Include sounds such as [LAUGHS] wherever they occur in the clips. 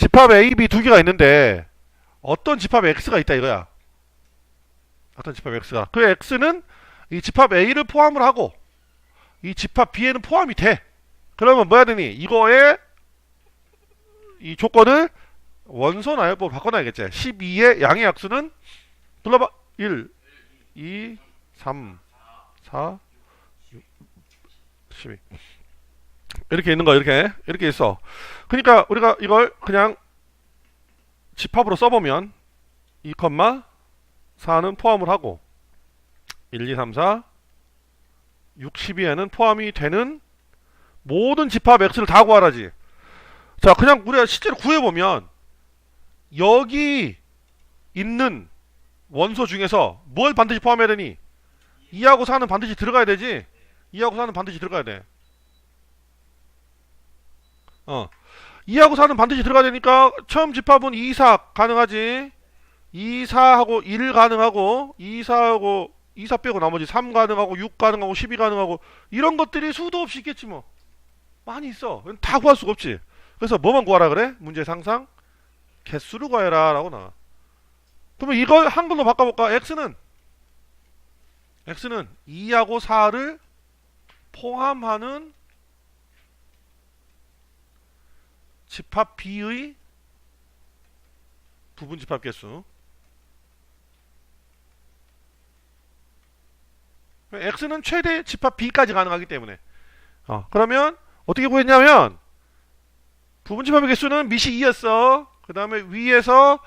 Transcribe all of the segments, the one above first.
집합 A, B 두 개가 있는데 어떤 집합 X가 있다 이거야. 어떤 집합 X가. 그 X는 이 집합 A를 포함을 하고 이 집합 B에는 포함이 돼. 그러면 뭐 해야 되니? 이거에 이 조건을 원소 나열법으로 바꿔놔야겠지. 12의 양의 약수는 불러봐. 1, 2, 3, 4, 6, 12. 이렇게 있는 거 이렇게 이렇게 있어. 그러니까 우리가 이걸 그냥 집합으로 써보면 2, 4는 포함을 하고 1, 2, 3, 4, 6, 12에는 포함이 되는 모든 집합 x를 다 구하라지. 자, 그냥 우리가 실제로 구해보면 여기 있는 원소 중에서 뭘 반드시 포함해야 되니? 2하고 4는 반드시 들어가야 되지? 2하고 4는 반드시 들어가야 돼. 어. 2하고 4는 반드시 들어가야 되니까 처음 집합은 2, 4 가능하지. 2, 4하고 1 가능하고 2, 4하고 2, 4 빼고 나머지 3 가능하고 6 가능하고 12 가능하고 이런 것들이 수도 없이 있겠지 뭐. 많이 있어. 다 구할 수가 없지. 그래서 뭐만 구하라 그래? 문제 상상 개수를 구해라 라고 나와. 그러면 이걸 한글로 바꿔볼까? x는 x는 2하고 4를 포함하는 집합 B의 부분 집합 개수. x는 최대 집합 B까지 가능하기 때문에. 어, 그러면 어떻게 구했냐면 부분 집합의 개수는 밑이 2였어. 그 다음에 위에서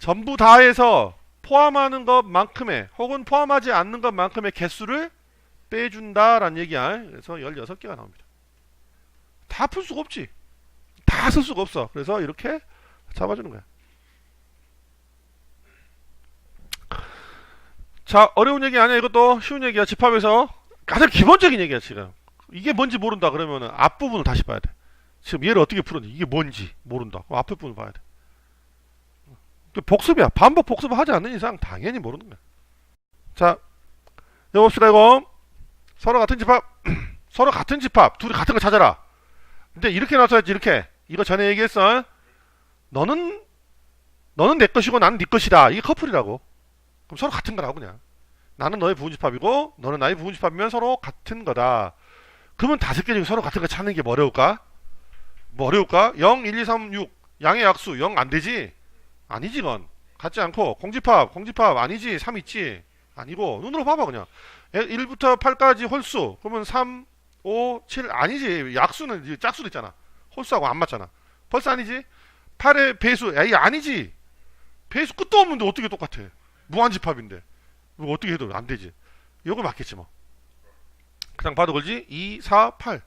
전부 다 해서 포함하는 것만큼의 혹은 포함하지 않는 것만큼의 개수를 빼준다라는 얘기야. 그래서 16개가 나옵니다. 다 풀 수가 없지. 다 쓸 수가 없어. 그래서 이렇게 잡아주는 거야. 자, 어려운 얘기 아니야. 이것도 쉬운 얘기야. 집합에서 가장 기본적인 얘기야, 지금. 이게 뭔지 모른다 그러면은 앞부분을 다시 봐야 돼. 지금 얘를 어떻게 풀었는지 이게 뭔지 모른다. 앞에 부분을 봐야 돼. 그 복습이야. 반복 복습을 하지 않는 이상 당연히 모르는 거야. 자, 여봅시다 이거. 서로 같은 집합, [CLEARS THROAT] 서로 같은 집합, 둘이 같은 거 찾아라. 근데 이렇게 나서야지 이렇게. 이거 전에 얘기했어. 너는 너는 내 것이고 나는 네 것이다. 이게 커플이라고. 그럼 서로 같은 거라고 그냥. 나는 너의 부분집합이고 너는 나의 부분집합이면 서로 같은 거다. 그러면 다섯 개 중에 서로 같은 거 찾는 게 뭐 어려울까? 뭐 어려울까? 0, 1, 2, 3, 6 양의 약수 0 안 되지? 아니지 건 같지 않고 공집합 공집합 아니지 3 있지? 아니고 눈으로 봐봐 그냥 1부터 8까지 홀수 그러면 3, 5, 7 아니지 약수는 짝수도 있잖아 홀수하고 안 맞잖아. 벌써 아니지? 8의 배수 에이 아니지. 배수 끝도 없는데 어떻게 똑같아? 무한집합인데. 이거 어떻게 해도 안 되지. 이거 맞겠지 뭐. 그냥 봐도 걸지? 2, 4, 8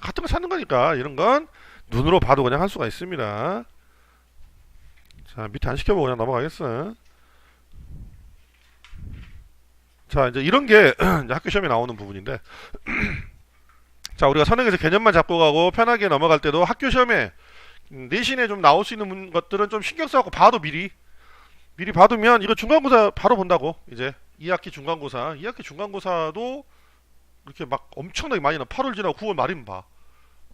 같은 거 찾는 거니까 이런 건 눈으로 봐도 그냥 할 수가 있습니다. 자 밑에 안 시켜보고 그냥 넘어가겠어. 자 이제 이런 게 [CLEARS THROAT] 학교 시험에 나오는 부분인데 [CLEARS THROAT] 자 우리가 선행에서 개념만 잡고 가고 편하게 넘어갈 때도 학교 시험에 음, 내신에 좀 나올 수 있는 문- 것들은 좀 신경 써갖고 봐도 미리. 미리 봐두면 이거 중간고사 바로 본다고 이제. 2학기 중간고사. 2학기 중간고사도 이렇게 막 엄청나게 많이 나 8월 지나고 9월 말이면 봐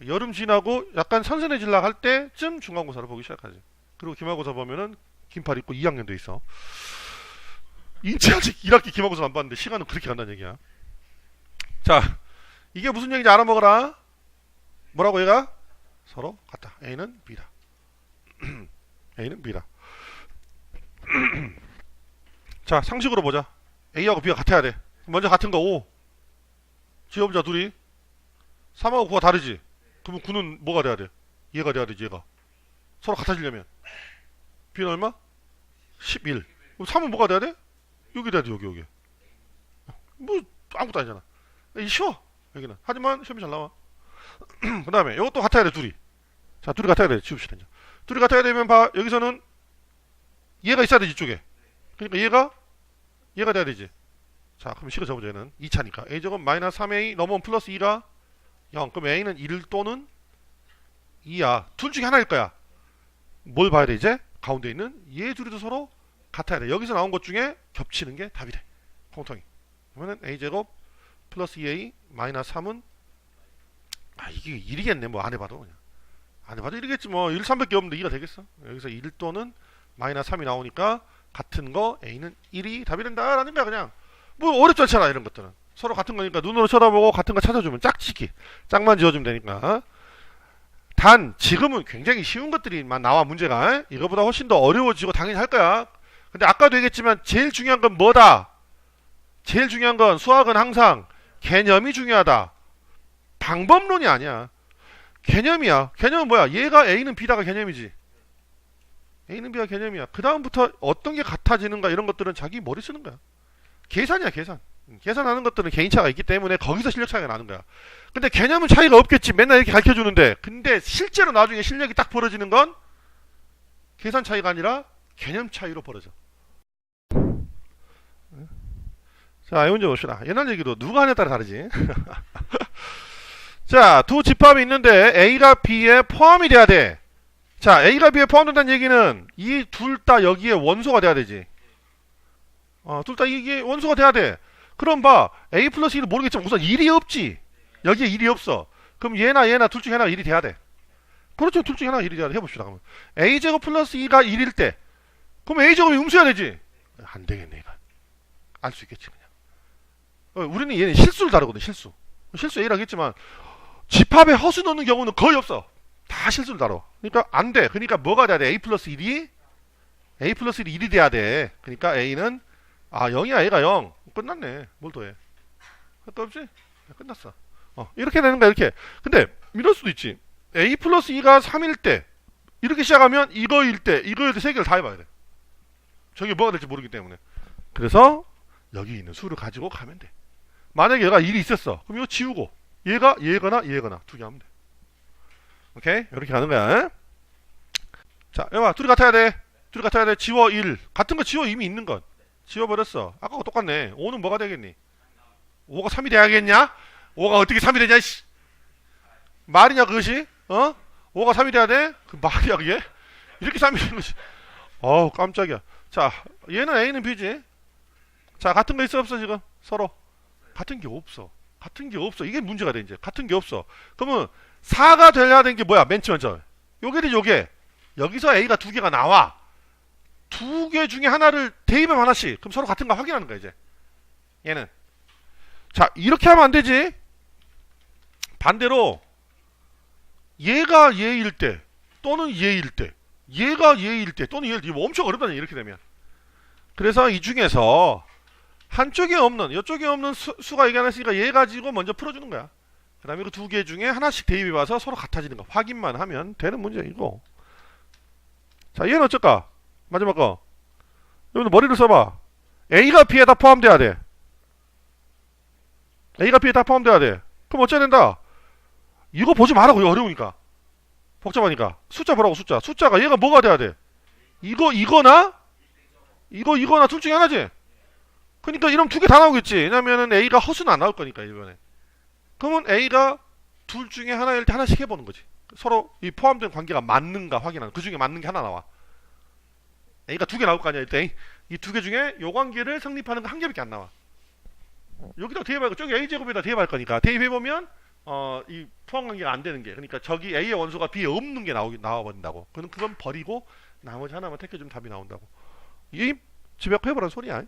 여름 지나고 약간 선선해질라 할 때쯤 중간고사를 보기 시작하지. 그리고 기말고사 보면은 긴팔 입고 2학년 돼 있어. 인체 아직 1학기 기말고사 안 봤는데 시간은 그렇게 간다는 얘기야. 자 이게 무슨 얘기인지 알아먹어라. 뭐라고 얘가? 서로 같다. A는 B다. [CLEARS THROAT] A는 B다. [CLEARS THROAT] 자 상식으로 보자. A하고 B가 같아야 돼. 먼저 같은 거 O 지어보자 둘이. 3하고 9가 다르지? 그러면 9는 뭐가 돼야 돼? 얘가 돼야 되지 얘가. 서로 같아지려면. B는 얼마? 11 그럼 3은 뭐가 돼야 돼? 여기 돼야 돼 여기 여기. 뭐 아무것도 아니잖아. 이 쉬워 여기는. 하지만 시험이 잘 나와. [CLEARS THROAT] 그 다음에 이것도 같아야 돼 둘이. 자 둘이 같아야 돼. 지웁시다 이제 둘이 같아야 되면 봐 여기서는 얘가 있어야 되지 이쪽에. 그러니까 얘가 얘가 돼야 되지. 자 그럼 식을 적어보자 얘는. 2차니까. a 제곱 마이너스 3a 넘으면 플러스 2가 0 그럼 a는 1 또는 2야. 둘 중에 하나일 거야. 뭘 봐야 돼 이제? 가운데 있는 얘 둘이도 서로 같아야 돼. 여기서 나온 것 중에 겹치는 게 답이 돼. 공통이. 그러면은 a 제곱 플러스 2a 마이너스 3은? 아 이게 1이겠네 뭐 안 해봐도 그냥. 안 해봐도 이러겠지 뭐. 1, 300개 없는데 2가 되겠어? 여기서 1 또는 마이너스 3이 나오니까 같은 거 A는 1이 답이 된다 라는 거야 그냥. 뭐 어렵지 않잖아 이런 것들은. 서로 같은 거니까 눈으로 쳐다보고 같은 거 찾아주면 짝짓기. 짝만 지어주면 되니까. 단 지금은 굉장히 쉬운 것들이만 나와 문제가. 이거보다 훨씬 더 어려워지고 당연히 할 거야. 근데 아까도 얘기했지만 제일 중요한 건 뭐다? 제일 중요한 건 수학은 항상 개념이 중요하다. 방법론이 아니야. 개념이야. 개념은 뭐야? 얘가 A는 B다가 개념이지. A는 B가 개념이야. 그 다음부터 어떤 게 같아지는가 이런 것들은 자기 머리 쓰는 거야. 계산이야 계산. 음, 계산하는 것들은 개인차가 있기 때문에 거기서 실력 차이가 나는 거야. 근데 개념은 차이가 없겠지. 맨날 이렇게 가르쳐 주는데. 근데 실제로 나중에 실력이 딱 벌어지는 건 계산 차이가 아니라 개념 차이로 벌어져 자, 이 문제 봅시다. 옛날 얘기도 누가 하냐에 따라 다르지. [LAUGHS] 자, 두 집합이 있는데 A가 B에 포함이 돼야 돼. 자, A가 B에 포함된다는 얘기는 이 둘 다 여기에 원소가 돼야 되지. 어, 둘 다 이게 원소가 돼야 돼. 그럼 봐. A 플러스 1은 모르겠지만 우선 1이 없지. 여기에 1이 없어. 그럼 얘나 얘나 둘 중에 하나가 1이 돼야 돼. 그렇죠. 둘 중에 하나가 1이 돼야 돼. 해봅시다. 그러면. A제곱 플러스 2가 1일 때. 그럼 A제곱이 음수해야 되지. 안 되겠네, 이거. 알 수 있겠지, 우리는 얘는 실수를 다루거든, 실수. 실수 A라고 했지만, 집합에 허수 넣는 경우는 거의 없어. 다 실수를 다뤄. 그러니까 안 돼. 그러니까 뭐가 돼야 돼? A 플러스 1이 A 플러스 1이 1이 돼야 돼. 그러니까 A는 아 0이야 A가 0. 끝났네. 뭘 더해? 할 거 없지? 끝났어. 어, 이렇게 되는 거야 이렇게. 근데 이럴 수도 있지. A 플러스 2가 3일 때 이렇게 시작하면 이거일 때 이거일 때 세 개를 다 해봐야 돼. 저게 뭐가 될지 모르기 때문에. 그래서 여기 있는 수를 가지고 가면 돼. 만약에 얘가 1이 있었어. 그럼 이거 지우고 얘가 얘거나 얘거나 두 개 하면 돼. 오케이? 이렇게 가는 거야. 자, 여봐. 둘이 같아야 돼. 둘이 같아야 돼. 지워 1. 같은 거 지워 이미 있는 것. 지워버렸어. 아까가 똑같네. 5는 뭐가 되겠니? 5가 3이 돼야겠냐? 5가 어떻게 3이 되냐, 씨. 말이냐, 그것이? 어? 5가 3이 돼야 돼? 그 말이야, 그게? 이렇게 3이 되는 거지. 어우, 깜짝이야. 자, 얘는 A는 B지. 자, 같은 거 있어, 없어, 지금? 서로. 같은 게 없어. 같은 게 없어. 이게 문제가 돼, 이제. 같은 게 없어. 그러면 4가 되려야 되는 게 뭐야? 맨 처음 요게 돼 요게 여기서 A가 두 개가 나와 두 개 중에 하나를 대입하면 하나씩 그럼 서로 같은 거 확인하는 거야 이제 얘는 자 이렇게 하면 안 되지 반대로 얘가 얘일 때 또는 얘일 때 얘가 얘일 때 또는 얘일 때 이거 엄청 어렵다는 이렇게 되면 그래서 이 중에서 한쪽에 없는 이쪽에 없는 수, 수가 얘기 하나씩니까 얘 가지고 먼저 풀어주는 거야. 그 다음에 그 두 개 중에 하나씩 대입해 봐서 서로 같아지는 거 확인만 하면 되는 문제이고. 자 얘는 어쩔까? 마지막 거. 여러분 머리를 써봐. A가 B에 다 포함돼야 돼. A가 B에 다 포함돼야 돼. 그럼 어째야 된다? 이거 보지 말라고 어려우니까. 복잡하니까. 숫자 보라고 숫자. 숫자가 얘가 뭐가 돼야 돼? 이거 이거나? 이거 이거나 둘 중에 하나지 그러니까 이러면 두개 다 나오겠지 왜냐면은 A가 허수는 안 나올 거니까 이번에 그러면 A가 둘 중에 하나일 때 하나씩 해보는 거지. 서로 이 포함된 관계가 맞는가 확인하는. 그 중에 맞는 게 하나 나와. A가 두 개 나올 거 아니야 일단 이두 개 중에 요 관계를 성립하는 거 한 개밖에 안 나와. 여기다 대입할 거 저기 A 제곱에다 대입할 거니까 대입해 보면 어 이 포함 관계가 안 되는 게 그러니까 저기 A의 원소가 B에 없는 게 나오기 나와 버린다고. 그럼 그건 버리고 나머지 하나만 택해주면 답이 나온다고. 이 집약해보라는 소리야.